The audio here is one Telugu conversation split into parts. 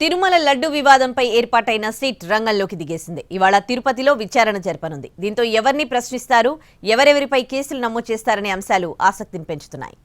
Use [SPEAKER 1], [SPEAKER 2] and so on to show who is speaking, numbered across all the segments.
[SPEAKER 1] తిరుమల లడ్డు వివాదంపై ఏర్పాటైన సీట్ రంగంలోకి దిగేసింది. ఇవాళ తిరుపతిలో విచారణ జరపనుంది. దీంతో ఎవరిని ప్రశ్నిస్తారు ఎవరెవరిపై కేసులు నమోదు చేస్తారనే అంశాలు ఆసక్తిని పెంచుతున్నాయి.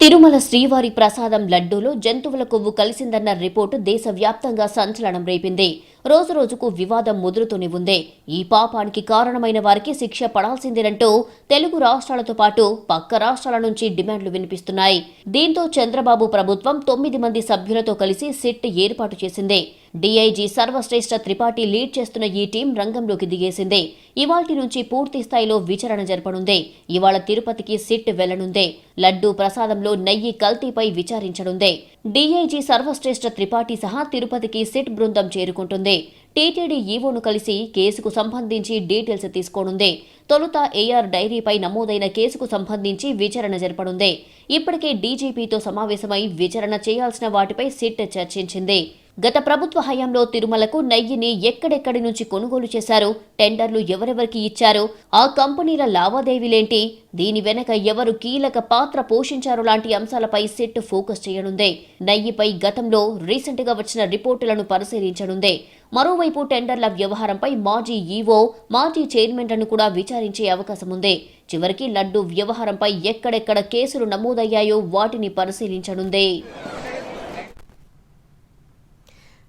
[SPEAKER 2] తిరుమల శ్రీవారి ప్రసాదం లడ్డూలో జంతువుల కొవ్వు కలిసిందన్న రిపోర్టు దేశవ్యాప్తంగా సంచలనం రేపింది. రోజు రోజుకు వివాదం ముదురుతూనే ఉంది. ఈ పాపానికి కారణమైన వారికి శిక్ష పడాల్సిందేనంటూ తెలుగు రాష్ట్రాలతో పాటు పక్క రాష్ట్రాల నుంచి డిమాండ్లు వినిపిస్తున్నాయి. దీంతో చంద్రబాబు ప్రభుత్వం తొమ్మిది మంది సభ్యులతో కలిసి సిట్ ఏర్పాటు చేసింది. డీఐజీ సర్వశ్రేష్ఠ త్రిపాఠి లీడ్ చేస్తున్న ఈ టీం రంగంలోకి దిగేసింది. ఇవాల్టి నుంచి పూర్తి స్థాయిలో విచారణ జరపనుంది. ఇవాళ తిరుపతికి సిట్ వెళ్ళనుందే. లడ్డూ ప్రసాదంలో నెయ్యి కల్తీపై విచారించనుందే. డీఐజీ సర్వశ్రేష్ఠ త్రిపాఠి సహా తిరుపతికి సిట్ బృందం చేరుకుంటుంది. టీటీడీ ఈవోను కలిసి కేసుకు సంబంధించి డీటెయిల్స్ తీసుకోనుంది. తొలుత ఏఆర్ డైరీపై నమోదైన కేసుకు సంబంధించి విచారణ జరపనుంది. ఇప్పటికే డీజీపీతో సమావేశమై విచారణ చేయాల్సిన వాటిపై సిట్ చర్చించింది. గత ప్రభుత్వ హయాంలో తిరుమలకు నెయ్యిని ఎక్కడెక్కడి నుంచి కొనుగోలు చేశారు టెండర్లు ఎవరెవరికి ఇచ్చారు ఆ కంపెనీల లావాదేవీలేంటి దీని వెనక ఎవరు కీలక పాత్ర పోషించారు లాంటి అంశాలపై సెట్ ఫోకస్ చేయనుందే. నెయ్యిపై గతంలో రీసెంట్గా వచ్చిన రిపోర్టులను పరిశీలించనుందే. మరోవైపు టెండర్ల వ్యవహారంపై మాజీ ఈవో మాజీ చైర్మన్లను కూడా విచారించే అవకాశం ఉంది చివరికి లడ్డు వ్యవహారంపై ఎక్కడెక్కడ కేసులు నమోదయ్యాయో వాటిని పరిశీలించనుందే.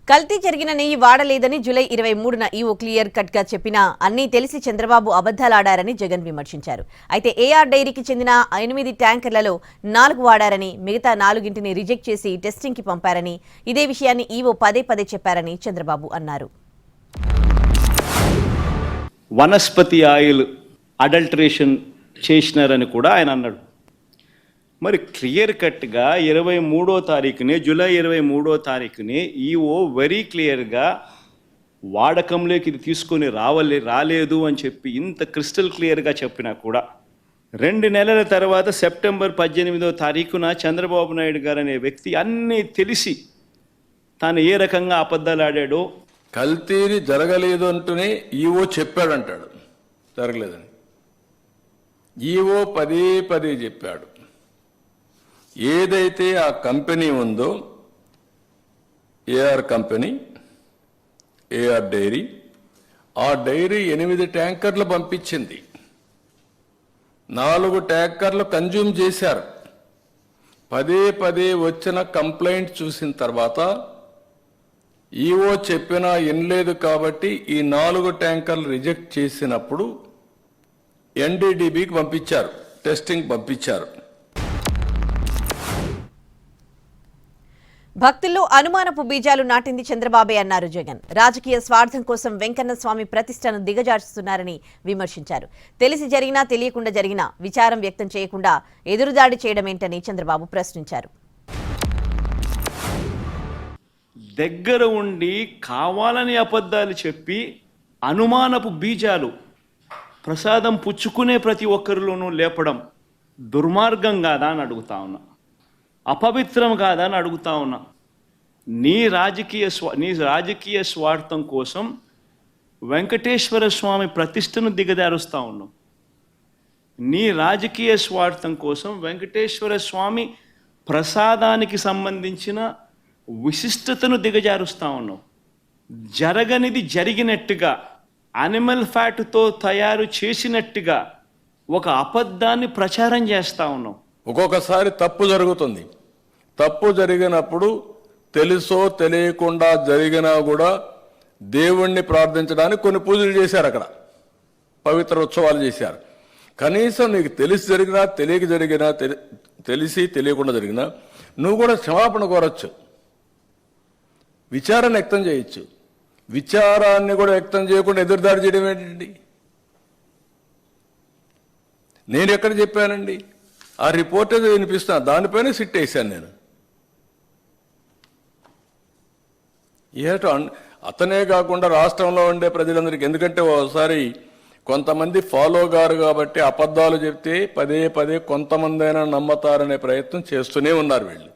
[SPEAKER 1] కల్తీ జరిగిన నెయ్యి వాడలేదని జూలై ఇరవై మూడున ఈవో క్లియర్ కట్గా చెప్పినా అన్నీ తెలిసి చంద్రబాబు అబద్దాలాడారని జగన్ విమర్శించారు. అయితే ఏఆర్ డైరీకి చెందిన ఎనిమిది ట్యాంకర్లలో నాలుగు వాడారని మిగతా నాలుగింటిని రిజెక్ట్ చేసి టెస్టింగ్కి పంపారని ఇదే విషయాన్ని ఈవో పదే పదే చెప్పారని చంద్రబాబు అన్నారు.
[SPEAKER 3] వనస్పతి ఆయిల్ అడల్టరేషన్ చేసినారని కూడా ఆయన అన్నాడు. మరి క్లియర్ కట్గా ఇరవై మూడో తారీఖునే జూలై ఇరవై మూడో తారీఖునే ఈఓ వెరీ క్లియర్గా వాడకంలోకి ఇది తీసుకొని రావలే రాలేదు అని చెప్పి ఇంత క్రిస్టల్ క్లియర్గా చెప్పినా కూడా. రెండు నెలల తర్వాత సెప్టెంబర్ పద్దెనిమిదో తారీఖున చంద్రబాబు నాయుడు గారు అనే వ్యక్తి అన్నీ తెలిసి తాను ఏ రకంగా అబద్ధాలు ఆడాడో
[SPEAKER 4] కల్తీని జరగలేదు అంటూనే ఈవో చెప్పాడంటాడు. జరగలేదని. ఈవో పదే పదే చెప్పాడు. ఏదైతే ఆ కంపెనీ ఉందో ఏఆర్ కంపెనీ ఏఆర్ డైరీ ఆ డైరీ ఎనిమిది ట్యాంకర్లు పంపించింది. నాలుగు ట్యాంకర్లు కన్జ్యూమ్ చేశారు. పదే పదే వచ్చిన కంప్లైంట్ చూసిన తర్వాత ఈఓ చెప్పినా వినలేదు కాబట్టి ఈ నాలుగు ట్యాంకర్లు రిజెక్ట్ చేసినప్పుడు ఎన్డీడీబీకి పంపించారు టెస్టింగ్ పంపించారు.
[SPEAKER 1] భక్తుల్లో అనుమానపు బీజాలు నాటింది చంద్రబాబే అన్నారు జగన్. రాజకీయ స్వార్థం కోసం వెంకన్న స్వామి ప్రతిష్టను దిగజార్చుతున్నారని విమర్శించారు. తెలిసి జరిగినా తెలియకుండా జరిగినా విచారం వ్యక్తం చేయకుండా ఎదురుదాడి చేయడమేంటని చంద్రబాబు ప్రశ్నించారు.
[SPEAKER 3] దగ్గర ఉండి కావాలని అబద్ధాలు చెప్పి అనుమానపు బీజాలు ప్రసాదం పుచ్చుకునే ప్రతి ఒక్కరిలోనూ లేపడం దుర్మార్గం కాదా అని అడుగుతా ఉన్నా. అపవిత్రం కాదా అని అడుగుతా ఉన్నా. నీ రాజకీయ స్వా నీ రాజకీయ స్వార్థం కోసం వెంకటేశ్వర స్వామి ప్రతిష్టను దిగదారుస్తూ ఉన్నావు నీ రాజకీయ స్వార్థం కోసం వెంకటేశ్వర స్వామి ప్రసాదానికి సంబంధించిన విశిష్టతను దిగజారుస్తా ఉన్నావు జరగనిది జరిగినట్టుగా అనిమల్ ఫ్యాట్తో తయారు చేసినట్టుగా ఒక అబద్ధాన్ని ప్రచారం చేస్తా ఉన్నాం.
[SPEAKER 4] ఒక్కొక్కసారి తప్పు జరుగుతుంది. తప్పు జరిగినప్పుడు తెలుసో తెలియకుండా జరిగినా కూడా దేవుణ్ణి ప్రార్థించడానికి కొన్ని పూజలు చేశారు అక్కడ. పవిత్ర ఉత్సవాలు చేశారు. కనీసం నీకు తెలిసి జరిగినా తెలియక జరిగినా తెలిసి తెలియకుండా జరిగినా నువ్వు కూడా క్షమాపణ కోరచ్చు. విచారాన్ని వ్యక్తం చేయొచ్చు. విచారాన్ని కూడా వ్యక్తం చేయకుండా ఎదురుదారి చేయడం ఏంటండి? నేను ఎక్కడ చెప్పానండి? ఆ రిపోర్ట్ ఏదో వినిపిస్తున్నా దానిపైన సిట్ వేశాను నేను. ఏటో అన్- అతనే కాకుండా రాష్ట్రంలో ఉండే ప్రజలందరికీ ఎందుకంటే ఒకసారి కొంతమంది ఫాలో గారు కాబట్టి అబద్ధాలు చెప్తే పదే పదే కొంతమంది అయినా నమ్మతారనే ప్రయత్నం చేస్తూనే ఉన్నారు వీళ్ళు.